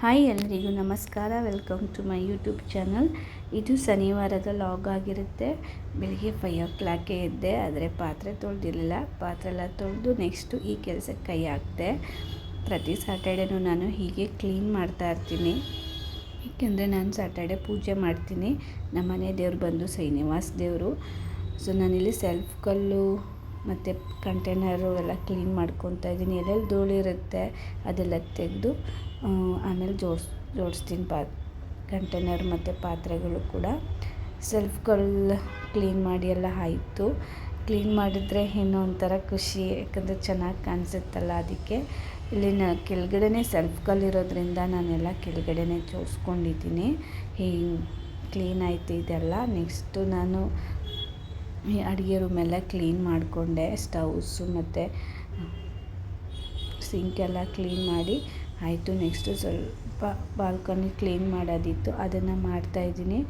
Hi ಎಲ್ಲರಿಗೂ ನಮಸ್ಕಾರ. Welcome to my YouTube channel ಇದು ಶನಿವಾರದ ಲಾಗ್ ಆಗಿರುತ್ತೆ. ಬೆಳಿಗ್ಗೆ ಫೈವ್ ಓ ಕ್ಲಾಕ್ಗೆ ಇದ್ದೆ ಆದರೆ ಪಾತ್ರೆ ತೊಳೆದಿರಲಿಲ್ಲ. ಪಾತ್ರೆ ಎಲ್ಲ ತೊಳೆದು ನೆಕ್ಸ್ಟು ಈ ಕೆಲಸಕ್ಕೆ ಕೈ ಹಾಕಿದೆ. ಪ್ರತಿ ಸ್ಯಾಟರ್ಡೇನೂ ನಾನು ಹೀಗೆ ಕ್ಲೀನ್ ಮಾಡ್ತಾ ಇರ್ತೀನಿ. ಏಕೆಂದರೆ ನಾನು ಸ್ಯಾಟರ್ಡೆ ಪೂಜೆ ಮಾಡ್ತೀನಿ. ನಮ್ಮನೆ ದೇವ್ರು ಬಂದು ಶ್ರೀನಿವಾಸ್ ದೇವರು. ಸೊ ನಾನಿಲ್ಲಿ ಸೆಲ್ಫ್ ಕಲ್ಲು ಮತ್ತು ಕಂಟೈನರು ಎಲ್ಲ ಕ್ಲೀನ್ ಮಾಡ್ಕೊತಾ ಇದ್ದೀನಿ ಎಲ್ಲೆಲ್ಲಿ ಧೂಳಿರುತ್ತೆ ಅದೆಲ್ಲ ತೆಗೆದು ಆಮೇಲೆ ಜೋಡ್ಸ್, ಜೋಡಿಸ್ತೀನಿ ಪಾ ಕಂಟೈನರ್ ಮತ್ತು ಪಾತ್ರೆಗಳು ಕೂಡ. ಸೆಲ್ಫ್ಗಳು ಕ್ಲೀನ್ ಮಾಡಿ ಎಲ್ಲ ಆಯಿತು. ಕ್ಲೀನ್ ಮಾಡಿದರೆ ಏನೋ ಒಂಥರ ಖುಷಿ, ಯಾಕಂದರೆ ಚೆನ್ನಾಗಿ ಕಾಣಿಸುತ್ತಲ್ಲ ಅದಕ್ಕೆ. ಇಲ್ಲಿನ ಕೆಳಗಡೆನೇ ಸೆಲ್ಫ್ ಇರೋದ್ರಿಂದ ನಾನೆಲ್ಲ ಕೆಳಗಡೆನೇ ಜೋಡಿಸ್ಕೊಂಡಿದ್ದೀನಿ. ಹಿಂಗೆ ಕ್ಲೀನ್ ಆಯಿತು ಇದೆಲ್ಲ. ನೆಕ್ಸ್ಟು ನಾನು ಈ ಅಡುಗೆ ರೂಮೆಲ್ಲ ಕ್ಲೀನ್ ಮಾಡಿಕೊಂಡೆ ಸ್ಟವ್ಸು ಮತ್ತು ಸಿಂಕೆಲ್ಲ ಕ್ಲೀನ್ ಮಾಡಿ ಆಯಿತು. ನೆಕ್ಸ್ಟು ಸ್ವಲ್ಪ ಬಾಲ್ಕನಿ ಕ್ಲೀನ್ ಮಾಡೋದಿತ್ತು. ಅದನ್ನು ಮಾಡ್ತಾಯಿದ್ದೀನಿ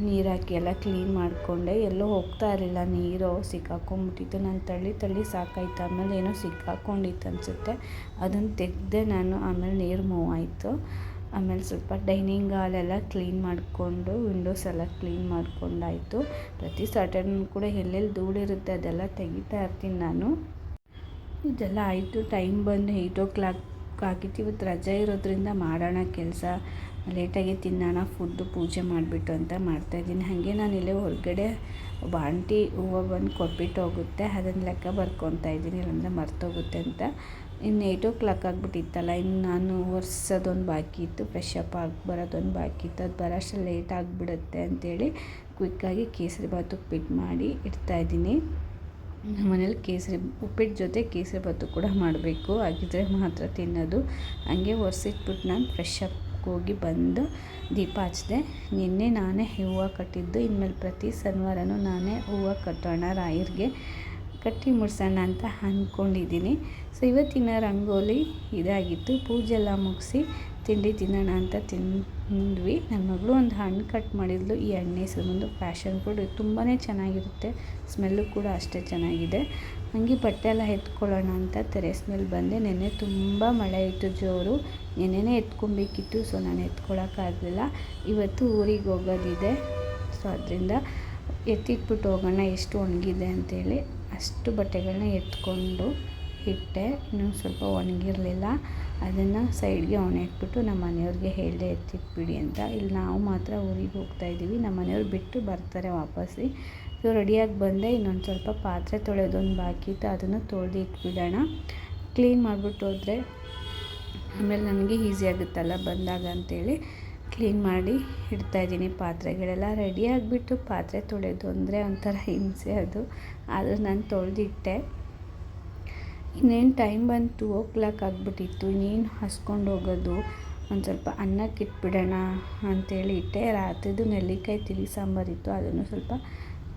ನೀರು ಹಾಕಿ ಎಲ್ಲ ಕ್ಲೀನ್ ಮಾಡಿಕೊಂಡೆ. ಎಲ್ಲೋ ಹೋಗ್ತಾ ಇರಲಿಲ್ಲ. ನೀರು ಸಿಕ್ಕಾಕೊಂಡ್ಬಿಟ್ಟಿತ್ತು. ನಾನು ತಳ್ಳಿ ತಳ್ಳಿ ಸಾಕಾಯ್ತು. ಆಮೇಲೆ ಏನೋ ಸಿಕ್ಕಾಕೊಂಡಿತ್ತು ಅನಿಸುತ್ತೆ. ಅದನ್ನು ತೆಗೆದೆ ನಾನು ಆಮೇಲೆ ನೀರು ಮೂವ್ ಆಯಿತು. ಆಮೇಲೆ ಸ್ವಲ್ಪ ಡೈನಿಂಗ್ ಹಾಲೆಲ್ಲ ಕ್ಲೀನ್ ಮಾಡಿಕೊಂಡು ವಿಂಡೋಸ್ ಎಲ್ಲ ಕ್ಲೀನ್ ಮಾಡಿಕೊಂಡಾಯಿತು. ಪ್ರತಿ ಸಾಟರ್ಡೆ ಕೂಡ ಎಲ್ಲೆಲ್ಲಿ ಧೂಳಿರುತ್ತೆ ಅದೆಲ್ಲ ತೆಗಿತಾ ಇರ್ತೀನಿ ನಾನು. ಇದೆಲ್ಲ ಆಯಿತು ಟೈಮ್ ಬಂದು ಏಯ್ಟ್ ಓ ಕ್ಲಾಕ್ ಆಗಿತ್ತು. ಇವತ್ತು ರಜೆ ಇರೋದ್ರಿಂದ ಮಾಡೋಣ ಕೆಲಸ. ಲೇಟಾಗಿ ತಿನ್ನೋಣ ಫುಡ್ಡು ಪೂಜೆ ಮಾಡಿಬಿಟ್ಟು ಅಂತ ಮಾಡ್ತಾಯಿದ್ದೀನಿ ಹಾಗೆ ನಾನು ಇಲ್ಲೇ ಹೊರಗಡೆ ಒಬ್ಬ ಆಂಟಿ ಹೂವು ಬಂದು ಕೊಟ್ಬಿಟ್ಟು ಹೋಗುತ್ತೆ. ಅದನ್ನು ಲೆಕ್ಕ ಬರ್ಕೊತಾ ಇದ್ದೀನಿ ಇಲ್ಲಾಂದರೆ ಮರ್ತೋಗುತ್ತೆ ಅಂತ. ಇನ್ನು ಏಯ್ಟ್ ಓ ಕ್ಲಾಕ್ ಆಗಿಬಿಟ್ಟಿತ್ತಲ್ಲ, ಇನ್ನು ನಾನು ಒರೆಸೋದೊಂದು ಬಾಕಿ ಇತ್ತು ಫ್ರೆಶ್ ಅಪ್ ಆಗಿ ಬರೋದೊಂದು ಬಾಕಿ ಇತ್ತು, ಅದು ಬರೋಷ್ಟು ಲೇಟ್ ಆಗಿಬಿಡುತ್ತೆ ಅಂಥೇಳಿ ಕ್ವಿಕ್ಕಾಗಿ ಕೇಸರಿ ಬಾತ್ ಉಪ್ಪಿಟ್ಟು ಮಾಡಿ ಇಡ್ತಾಯಿದ್ದೀನಿ ನಮ್ಮ ಮನೇಲಿ ಕೇಸರಿ ಉಪ್ಪಿಟ್ಟು ಜೊತೆ ಕೇಸರಿ ಬಾತು ಕೂಡ ಮಾಡಬೇಕು, ಹಾಗಿದ್ರೆ ಮಾತ್ರ ತಿನ್ನೋದು. ಹಾಗೆ ಒರೆಸಿಟ್ಬಿಟ್ಟು ನಾನು ಫ್ರೆಶ್ ಅಪ್ ಹೋಗಿ ಬಂದು ದೀಪ ಹಚ್ಚಿದೆ ನಿನ್ನೆ ನಾನೇ ಹೂವು ಕಟ್ಟಿದ್ದು, ಇನ್ಮೇಲೆ ಪ್ರತಿ ಶನಿವಾರನೂ ನಾನೇ ಹೂವು ಕಟ್ಟೋಣ ರಾಯರಿಗೆ. ಕಟ್ಟಿ ಮುಡ್ಸೋಣ ಅಂತ ಅಂದ್ಕೊಂಡಿದ್ದೀನಿ ಸೊ ಇವತ್ತಿನ ರಂಗೋಲಿ ಇದಾಗಿತ್ತು. ಪೂಜೆ ಎಲ್ಲ ಮುಗಿಸಿ ತಿಂಡಿ ತಿನ್ನೋಣ ಅಂತ ತಿಂದ್ವಿ. ನನ್ನ ಮಗಳು ಒಂದು ಹಣ್ಣು ಕಟ್ ಮಾಡಿದ್ಲು. ಈ ಎಣ್ಣೆ ಬಂದು ಫ್ಯಾಷನ್ ಕೂಡ ತುಂಬಾ ಚೆನ್ನಾಗಿರುತ್ತೆ. ಸ್ಮೆಲ್ಲು ಕೂಡ ಅಷ್ಟೇ ಚೆನ್ನಾಗಿದೆ. ಹಂಗೆ ಬಟ್ಟೆ ಎಲ್ಲ ಎತ್ಕೊಳ್ಳೋಣ ಅಂತ ತೆರೆ ಸ್ಮೆಲ್ ಬಂದೆ. ನೆನ್ನೆ ತುಂಬ ಮಳೆ ಇತ್ತು, ಜೋರು. ನೆನ್ನೆನೇ ಎತ್ಕೊಬೇಕಿತ್ತು. ಸೊ ನಾನು ಎತ್ಕೊಳ್ಳೋಕ್ಕಾಗಲಿಲ್ಲ ಇವತ್ತು ಊರಿಗೆ ಹೋಗೋದಿದೆ. ಸೊ ಅದರಿಂದ ಎತ್ತಿಟ್ಬಿಟ್ಟು ಹೋಗೋಣ. ಎಷ್ಟು ಒಣಗಿದೆ ಅಂತೇಳಿ. ಅಷ್ಟು ಬಟ್ಟೆಗಳನ್ನ ಎತ್ಕೊಂಡು ಇಟ್ಟೆ. ಇನ್ನೂ ಸ್ವಲ್ಪ ಒಣಗಿರಲಿಲ್ಲ. ಅದನ್ನು ಸೈಡ್ಗೆ ಒಣ ಹಾಕ್ಬಿಟ್ಟು ನಮ್ಮ ಮನೆಯವ್ರಿಗೆ ಹೇಳಿದೆ ಎತ್ತಿಟ್ಬಿಡಿ ಅಂತ. ಇಲ್ಲಿ ನಾವು ಮಾತ್ರ ಊರಿಗೆ ಹೋಗ್ತಾಯಿದ್ದೀವಿ ನಮ್ಮ ಮನೆಯವ್ರು ಬಿಟ್ಟು ಬರ್ತಾರೆ ವಾಪಸ್ಸಿ. ಸೊ, ರೆಡಿಯಾಗಿ ಬಂದೆ. ಇನ್ನೊಂದು ಸ್ವಲ್ಪ ಪಾತ್ರೆ ತೊಳೆಯೋದೊಂದು ಬಾಕಿ ಇತ್ತು. ಅದನ್ನು ತೊಳೆದು ಇಟ್ಬಿಡೋಣ. ಕ್ಲೀನ್ ಮಾಡಿಬಿಟ್ಟು ಹೋದರೆ ಆಮೇಲೆ ನನಗೆ ಈಸಿ ಆಗುತ್ತಲ್ಲ ಬಂದಾಗ ಅಂಥೇಳಿ ಕ್ಲೀನ್ ಮಾಡಿ ಇಡ್ತಾಯಿದ್ದೀನಿ ಪಾತ್ರೆಗಳೆಲ್ಲ ರೆಡಿ ಆಗಿಬಿಟ್ಟು ಪಾತ್ರೆ ತೊಳೆಯೋದು ಅಂದರೆ ಒಂಥರ ಹಿಂಸೆ ಅದು. ಆದರೆ ನಾನು ತೊಳೆದಿಟ್ಟೆ. ಇನ್ನೇನು ಟೈಮ್ ಬಂದು ಟೂ ಓ ಕ್ಲಾಕ್ ಆಗಿಬಿಟ್ಟಿತ್ತು. ಇನ್ನೇನು ಹಸ್ಕೊಂಡು ಹೋಗೋದು? ಒಂದು ಸ್ವಲ್ಪ ಅನ್ನಕ್ಕೆ ಇಟ್ಬಿಡೋಣ ಅಂತೇಳಿ ಇಟ್ಟೆ. ರಾತ್ರಿದು ನೆಲ್ಲಿಕಾಯಿ ತಿಳಿ ಸಾಂಬಾರಿತ್ತು ಅದನ್ನು ಸ್ವಲ್ಪ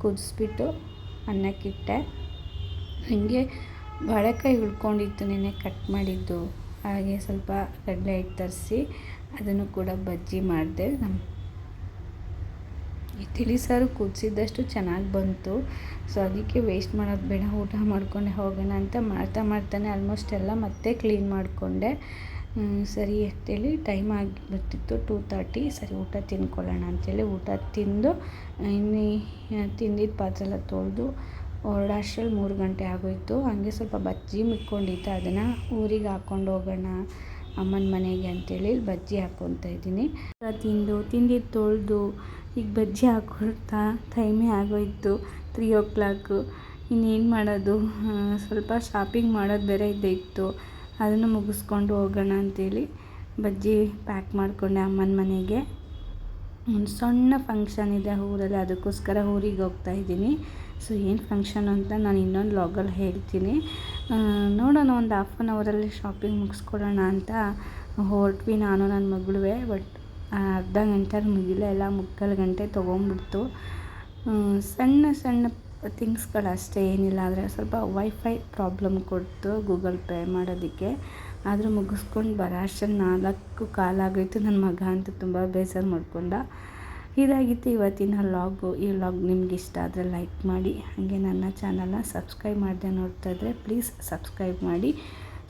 ಕುದಿಸ್ಬಿಟ್ಟು ಅನ್ನಕ್ಕಿಟ್ಟೆ ಹೀಗೆ ಬಾಳೆಕಾಯಿ ಉಳ್ಕೊಂಡಿತ್ತು ನೆನೆ ಕಟ್ ಮಾಡಿದ್ದು. ಹಾಗೆ ಸ್ವಲ್ಪ ಕಡಲೆ ಹಿಟ್ಟು ತರಿಸಿ ಅದನ್ನು ಕೂಡ ಬಜ್ಜಿ ಮಾಡಿದೆ. ನಮ್ಮ ತಿಳಿ ಸಾರು ಕುದಿಸಿದ್ದಷ್ಟು ಚೆನ್ನಾಗಿ ಬಂತು. ಸೊ ಅದಕ್ಕೆ ವೇಸ್ಟ್ ಮಾಡೋದು ಬೇಡ, ಊಟ ಮಾಡ್ಕೊಂಡೆ ಹೋಗೋಣ ಅಂತ ಮಾಡ್ತಾ ಮಾಡ್ತಾನೆ ಆಲ್ಮೋಸ್ಟ್ ಎಲ್ಲ ಮತ್ತೆ ಕ್ಲೀನ್ ಮಾಡಿಕೊಂಡೆ. ಸರಿ ಅಂತೇಳಿ ಟೈಮ್ ಆಗಿಬಿಟ್ಟಿತ್ತು ಟೂ ತರ್ಟಿ ಸರಿ, ಊಟ ತಿನ್ಕೊಳ್ಳೋಣ ಅಂಥೇಳಿ ಊಟ ತಿಂದು, ಇನ್ನು, ತಿಂದಿದ್ದ ಪಾತ್ರೆಲ್ಲ ತೊಳೆದು ಹೊರಡೋಷ್ಟ್ರಲ್ಲಿ ಮೂರು ಗಂಟೆ ಆಗೋಯಿತು. ಹಂಗೆ ಸ್ವಲ್ಪ ಬಜ್ಜಿ ಮಿಕ್ಕೊಂಡಿತ್ತು ಅದನ್ನು ಊರಿಗೆ ಹಾಕ್ಕೊಂಡು ಹೋಗೋಣ ಅಮ್ಮನ ಮನೆಗೆ ಅಂತೇಳಿ ಬಜ್ಜಿ ಹಾಕ್ಕೊತಾ ಇದ್ದೀನಿ. ತಿಂದು ತಿಂದಿದ್ದು ತೊಳೆದು, ಈಗ ಬಜ್ಜಿ ಹಾಕ್ಕೊಳ್ತಾ ಟೈಮೇ ಆಗೋಯಿತು. ತ್ರೀ ಓ ಕ್ಲಾಕು ಇನ್ನೇನು ಮಾಡೋದು? ಸ್ವಲ್ಪ ಶಾಪಿಂಗ್ ಮಾಡೋದು ಬೇರೆ ಇತ್ತು. ಅದನ್ನು ಮುಗಿಸ್ಕೊಂಡು ಹೋಗೋಣ ಅಂತೇಳಿ ಬಜ್ಜಿ ಪ್ಯಾಕ್ ಮಾಡಿಕೊಂಡೆ ಅಮ್ಮನ ಮನೆಗೆ. ಒಂದು ಸಣ್ಣ ಫಂಕ್ಷನ್ ಇದೆ ಊರಲ್ಲಿ. ಅದಕ್ಕೋಸ್ಕರ ಊರಿಗೆ ಹೋಗ್ತಾ ಇದ್ದೀನಿ. ಸೊ ಏನು ಫಂಕ್ಷನ್ ಅಂತ ನಾನು ಇನ್ನೊಂದು ಲಾಗಲ್ಲಿ ಹೇಳ್ತೀನಿ. ನೋಡೋಣ ಒಂದು ಹಾಫ್ ಆನ್ ಅವರಲ್ಲಿ ಶಾಪಿಂಗ್ ಮುಗಿಸ್ಕೊಡೋಣ ಅಂತ ಹೊರಟ್ವಿ ನಾನು ನನ್ನ ಮಗಳುವೆ ಬಟ್ ಅರ್ಧ ಗಂಟೆಲಿ ಮುಗಿಲ್ಲ, ಎಲ್ಲ ಮುಕ್ಕಾಲು ಗಂಟೆ ತೊಗೊಂಬಿಡ್ತು. ಸಣ್ಣ ಸಣ್ಣ ಥಿಂಗ್ಸ್ಗಳಷ್ಟೇ ಏನಿಲ್ಲ, ಆದರೆ ಸ್ವಲ್ಪ ವೈಫೈ ಪ್ರಾಬ್ಲಮ್ ಕೊಡ್ತು ಗೂಗಲ್ ಪೇ ಮಾಡೋದಕ್ಕೆ. ಆದರೂ ಮುಗಿಸ್ಕೊಂಡು ಬರೋ ಅಷ್ಟರಲ್ಲಿ ನಾಲ್ಕು ಕಾಲಾಗೋಯ್ತು ನನ್ನ ಮಗ ಅಂತೂ ತುಂಬ ಬೇಸರ ಮಾಡ್ಕೊಂಡ. ಇದಾಗಿತ್ತು ಇವತ್ತಿನ ಲಾಗು. ಈ ಲಾಗ್ ನಿಮ್ಗೆ ಇಷ್ಟ ಆದರೆ ಲೈಕ್ ಮಾಡಿ. ಹಾಗೆ ನನ್ನ ಚಾನಲ್ನ ಸಬ್ಸ್ಕ್ರೈಬ್ ಮಾಡದೆ ನೋಡ್ತಾ ಇದ್ದರೆ ಪ್ಲೀಸ್ ಸಬ್ಸ್ಕ್ರೈಬ್ ಮಾಡಿ,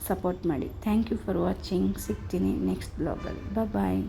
ಸಪೋರ್ಟ್ ಮಾಡಿ. Thank you for watching. ಸಿಗ್ತೀನಿ ನೆಕ್ಸ್ಟ್ ಬ್ಲಾಗಲ್ಲಿ. ಬಾಯ್